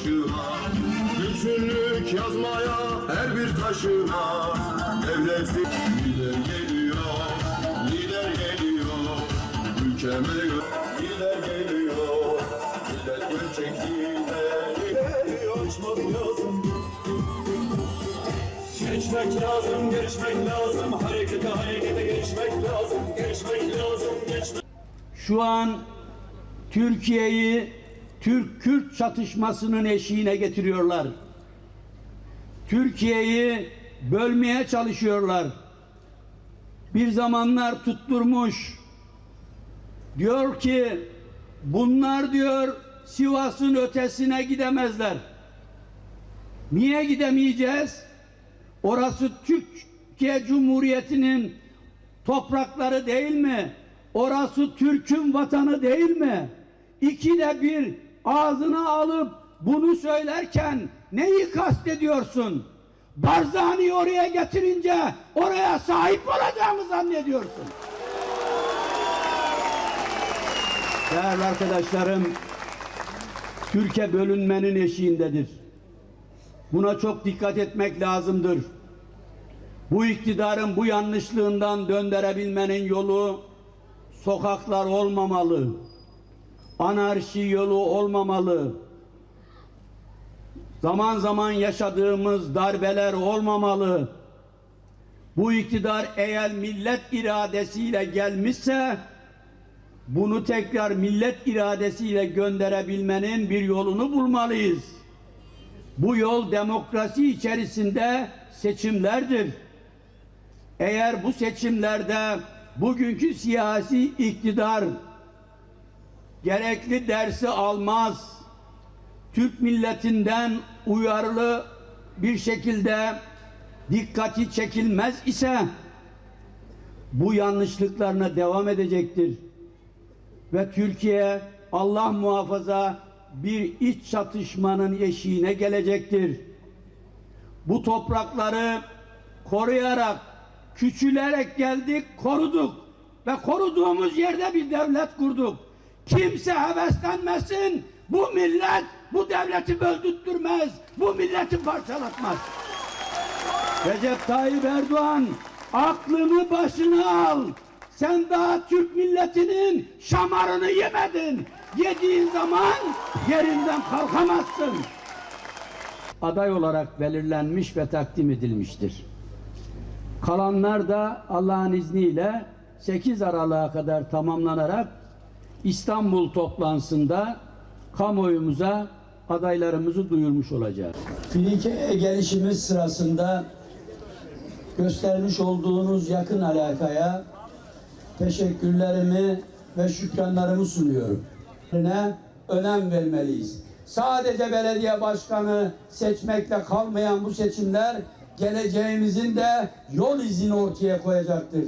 başına Bütünlük yazmaya her bir taşına Devleti lider geliyor Lider geliyor. Ülkeme lider geliyor. Millet gerçekliğine geliyor. Uçmak lazım Geçmek lazım, geçmek lazım. Harekete harekete geçmek lazım. Geçmek lazım, geçmek Şu an Türkiye'yi Türk-Kürt çatışmasının eşiğine getiriyorlar. Türkiye'yi bölmeye çalışıyorlar. Bir zamanlar tutturmuş. Diyor ki bunlar diyor Sivas'ın ötesine gidemezler. Niye gidemeyeceğiz? Orası Türkiye Cumhuriyeti'nin toprakları değil mi? Orası Türk'ün vatanı değil mi? İkide bir ağzına alıp bunu söylerken neyi kastediyorsun? Barzani oraya getirince oraya sahip olacağını zannediyorsun. Değerli arkadaşlarım, Türkiye bölünmenin eşiğindedir. Buna çok dikkat etmek lazımdır. Bu iktidarın bu yanlışlığından döndürebilmenin yolu sokaklar olmamalı. Anarşi yolu olmamalı. Zaman zaman yaşadığımız darbeler olmamalı. Bu iktidar eğer millet iradesiyle gelmişse bunu tekrar millet iradesiyle gönderebilmenin bir yolunu bulmalıyız. Bu yol demokrasi içerisinde seçimlerdir. Eğer bu seçimlerde bugünkü siyasi iktidar gerekli dersi almaz, Türk milletinden uyarılı bir şekilde dikkati çekilmez ise bu yanlışlıklarına devam edecektir. Ve Türkiye Allah muhafaza bir iç çatışmanın eşiğine gelecektir. Bu toprakları koruyarak, küçülerek geldik, koruduk ve koruduğumuz yerde bir devlet kurduk. Kimse heveslenmesin. Bu millet bu devleti böldürtmez. Bu milleti parçalatmaz. Recep Tayyip Erdoğan aklını başına al. Sen daha Türk milletinin şamarını yemedin. Yediğin zaman yerinden kalkamazsın. Aday olarak belirlenmiş ve takdim edilmiştir. Kalanlar da Allah'ın izniyle 8 Aralık'a kadar tamamlanarak İstanbul toplantısında kamuoyumuza adaylarımızı duyurmuş olacağız. Filike'ye gelişimiz sırasında göstermiş olduğunuz yakın alakaya teşekkürlerimi ve şükranlarımı sunuyorum. Ne önem vermeliyiz. Sadece belediye başkanı seçmekle kalmayan bu seçimler geleceğimizin de yol izini ortaya koyacaktır.